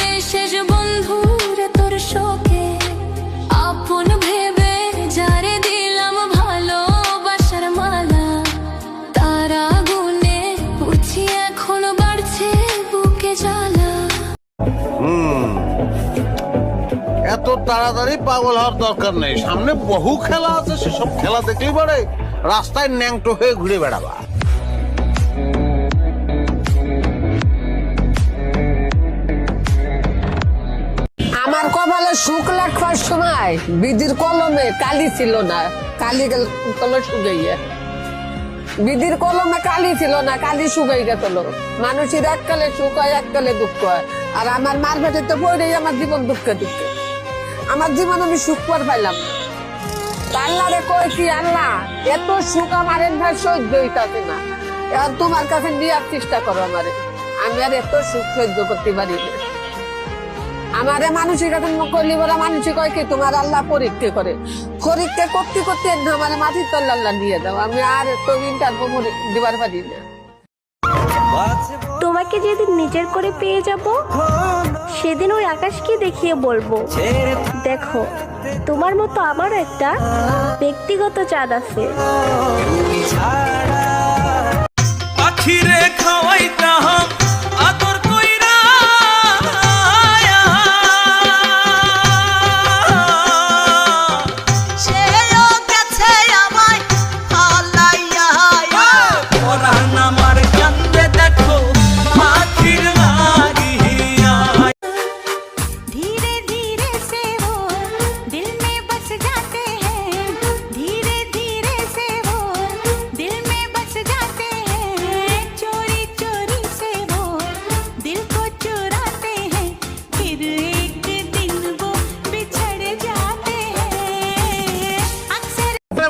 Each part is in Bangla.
রে শেষ তোর শোকে। আপন ভেবে দিলাম ভালোবাসার তারা গুনে বাড়ছে বুকে এত তাড়াতাড়ি পাগল হওয়ার দরকার নেই। সামনে বহু খেলা আছে, সেসব খেলা দেখলেই পারে রাস্তায় ন্যাংটো হয়ে ঘুরে বেড়াবা। সময় বিধির কলমে কালি ছিল না, কালি গেল শুকাইয়া। বিধির কলমে কালি ছিল না, কালি শুকাই গেছিল। মানুষের এককালে সুখ হয়, এককালে দুঃখ হয়। আর আমার মার পেটে পড়েই আমার জীবন দুঃখে দুঃখে। আমার জীবন আমি সুখ পর পাইলাম। তা আল্লাহরে কই কি, আল্লাহ, এত সুখ আমার ভাই সহ্য হইতাছে না। তোমার কাছে নেওয়ার চেষ্টা করো আমারে। আমি আর এত সুখ সহ্য করতে পারি না। আমারে মানুষের করলি বলে মানুষে কয় কি, তোমার আল্লাহ পরীক্ষা করে। পরীক্ষা করতে করতে একদম আমার মাটির তল্লা আল্লাহ দিয়ে দাও। আমি আর তো ইন্টারভিউ দিবার পারি না। তোমাকে যেদিন নিজের করে পেয়ে যাব, সেদিন ওই আকাশকে দেখিয়ে বলব। দেখো, তোমার মতো আমারও একটা ব্যক্তিগত চাঁদ আছে।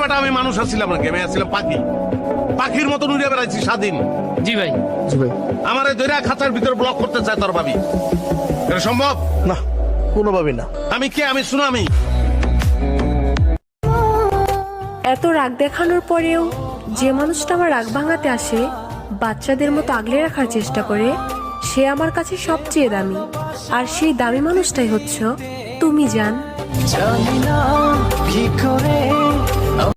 বেটা আমি মানুষ আসছিলাম না আমি আসছিলাম পাখি। পাখির মতন উড়ে বেড়াইছি স্বাধীন। জি ভাই। আমার এই দৈরা খাঁচার ভিতর ব্লক করতে চায় তোর ভাবি। এটা সম্ভব? না কোনোভাবেই না। আমি কে? আমি সুনামি। এত রাগ দেখানোর পরেও যে মানুষটা আমার রাগ ভাঙাতে আসে বাচ্চাদের মতো আগলে রাখার চেষ্টা করে সে আমার কাছে সবচেয়ে দামি। আর সেই দামি মানুষটাই হচ্ছে তুমি জান। জানি না কি করে